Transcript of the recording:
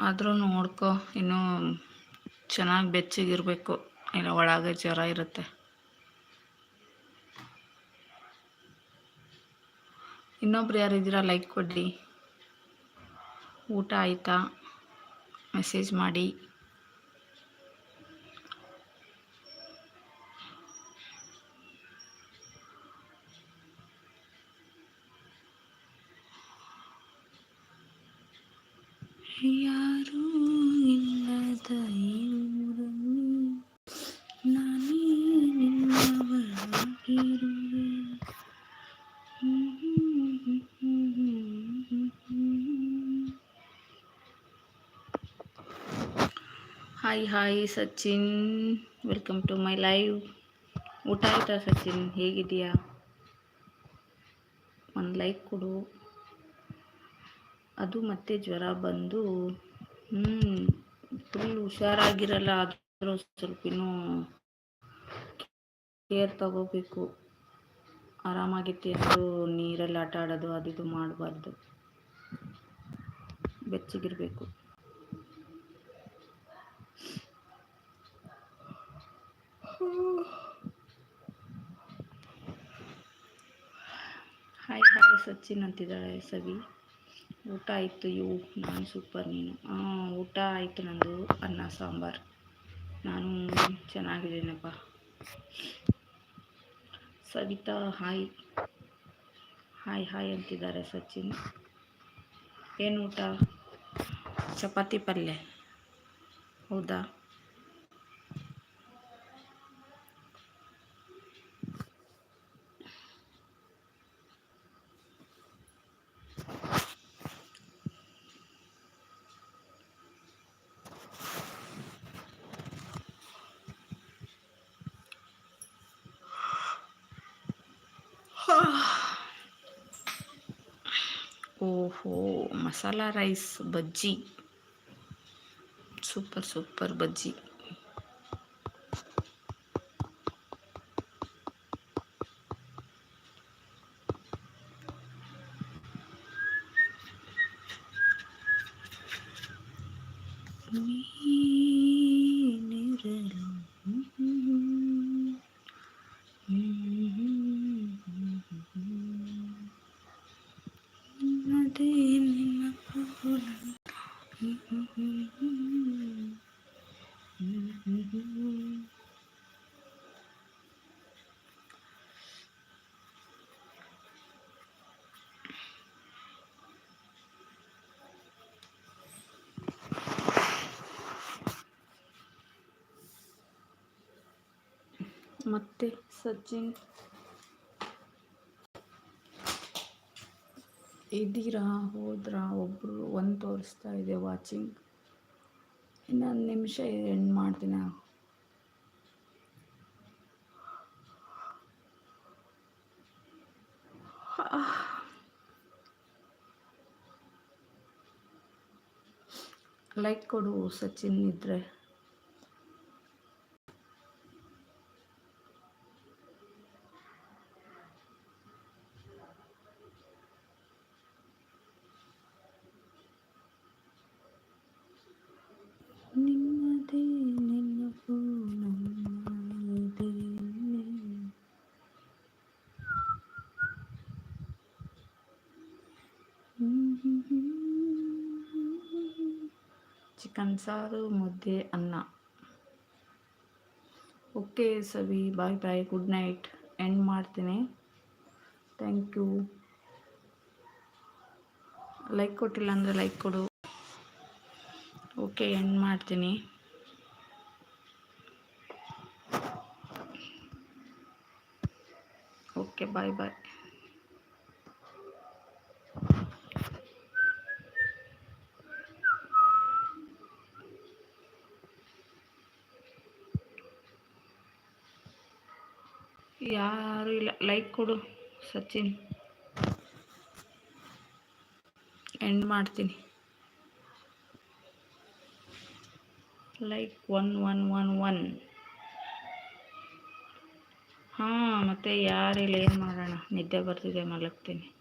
ಆದರೂ ನೋಡ್ಕೊ, ಇನ್ನೂ ಚೆನ್ನಾಗಿ ಬೆಚ್ಚಗಿರಬೇಕು. ಇಲ್ಲ ಒಳಗೆ ಜ್ವರ ಇರುತ್ತೆ. ಇನ್ನೊಬ್ರು ಯಾರಿದ್ದೀರಾ, ಲೈಕ್ ಕೊಡಿ. ಊಟ ಆಯಿತಾ? ಮೆಸೇಜ್ ಮಾಡಿ. ಯಾರೂ hi hi Sachin welcome to my live ಊಟ ಆಯ್ತಾ ಸಚಿನ್? ಹೇಗಿದೆಯಾ ಒಂದು ಲೈಕ್ ಕೊಡು. ಅದು ಮತ್ತೆ ಜ್ವರ ಬಂದು ಹ್ಞೂ ಫುಲ್ ಹುಷಾರಾಗಿರಲ್ಲ, ಆದರೂ ಸ್ವಲ್ಪ ಇನ್ನೂ ಕೇರ್ ತಗೋಬೇಕು. ಆರಾಮಾಗಿ ತಿಂದು ನೀರಲ್ಲಿ ಆಟ ಆಡೋದು, ಅದು ಇದು ಮಾಡಬಾರ್ದು. ಬೆಚ್ಚಗಿರಬೇಕು. ಹಾಯ್ ಹಾಯ್, ಸಚಿನ್ ಅಂತಿದ್ದಾಳೆ ಸವಿ. ಊಟ ಆಯಿತು ಇವು ನಾನು ಸೂಪರ್, ನೀನು? ಊಟ ಆಯಿತು ನಂದು. ಅನ್ನ, ಸಾಂಬಾರು. ನಾನು ಚೆನ್ನಾಗಿದ್ದೀನಪ್ಪ. ಸವಿತಾ ಹಾಯ್. ಹಾಯ್ ಹಾಯ್ ಅಂತಿದ್ದಾರೆ ಸಚಿನ್. ಏನು ಊಟ? ಚಪಾತಿ ಪಲ್ಯ. ಹೌದಾ? ओहो masala rice bajji. Super super bajji. ಮತ್ತೆ ಸಚಿನ್. ಇದ್ದೀರಾ? ಹೋದ್ರಾ? ಒಬ್ಬರು ಒಂದು ತೋರಿಸ್ತಾ ಇದೆ ವಾಚಿಂಗ್ ಇನ್ನೊಂದು ನಿಮಿಷ ಎಂಡ್ ಮಾಡ್ತೀನಿ? ಲೈಕ್ ಕೊಡು ಸಚಿನ್ ಇದ್ರೆ. ಚಿಕನ್ ಸಾರು ಮುದ್ದೆ, ಅನ್ನ. Okay Savi, bye bye, good night. End ಮಾಡ್ತೀನಿ. Thank you. ಲೈಕ್ ಕೊಟ್ಟಿಲ್ಲ ಅಂದರೆ ಲೈಕ್ ಕೊಡು. ಓಕೆ, ಎಂಡ್ ಮಾಡ್ತೀನಿ. Okay, bye bye. ಯಾರು ಇಲ್ಲ. ಲೈಕ್ ಕೊಡು, ಸಚಿನ್. ಎಂಡ್ ಮಾಡ್ತೀನಿ. Like one one one one ಹಾಂ, ಮತ್ತು ಯಾರಿಲ್ಲ, ಏನು ಮಾಡೋಣ? ನಿದ್ದೆ ಬರ್ತಿದೆ, ಮಲಗ್ತೀನಿ.